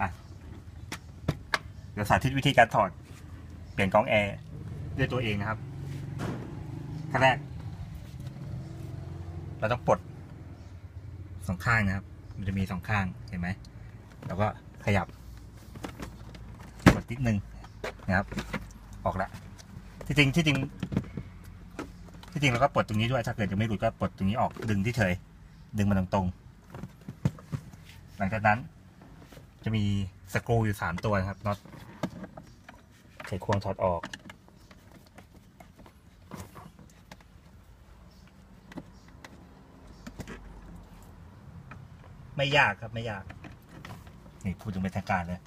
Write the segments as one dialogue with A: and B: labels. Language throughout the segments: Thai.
A: อะ เดี๋ยวสาธิตวิธีการถอด เปลี่ยนกล้องแอร์ด้วยตัวเองนะครับขั้นแรก เราต้องปลดสองข้างนะครับ มันจะมีสองข้างเห็นไหม แล้วก็ขยับกดนิดนึงนะครับ ออกละ ที่จริงที่จริง ที่จริงเราก็ปลดตรงนี้ด้วย ถ้าเกิดยังไม่หลุดก็ปลดตรงนี้ออกดึงที่เฉย ดึงมันตรงๆ หลังจากนั้น จะมีสกรูอยู่สามตัวนะครับน็อตไขควงถอดออก ไม่ยากครับไม่ยาก นี่พูดถึงเป็นทางการเลย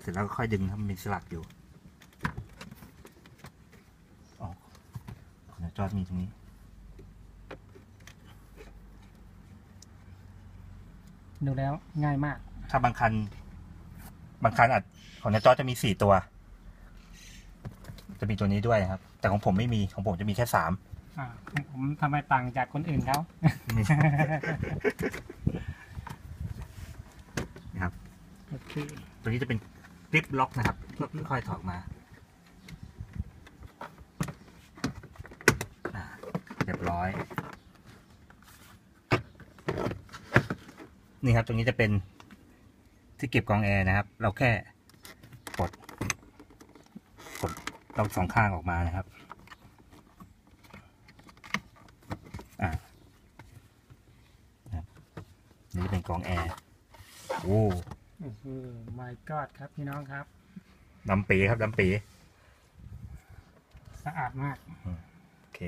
A: เสร็จแล้วก็ค่อยดึงถ้ามันมีสลักอยู่ออกของจอดมีตรงนี้
B: ดูแล้วง่ายมาก
A: ถ้าบางคัน บางคันอาจของจอจะมีสี่ตัว จะมีตัวนี้ด้วยนะครับ แต่ของผมไม่มีของผมจะมีแค่สาม
B: อ่าของผมทำไมต่างจากคนอื่นเขา
A: นะครับ
B: โอเค
A: ตัวนี้จะเป็นก ริปล็อกนะครับค่อยถอดออกมาเรียบร้อย นี่ครับตรงนี้จะเป็นที่เก็บกองแอร์นะครับ เราแค่กดกดเราสองข้างออกมานะครับอ่านะครับนี่จะเป็นกองแอร์ โอ้
B: โอ้โห my god ครับพี่น้องครับ
A: ดำปีครับดำปี
B: สะอาดมาก
A: โอเค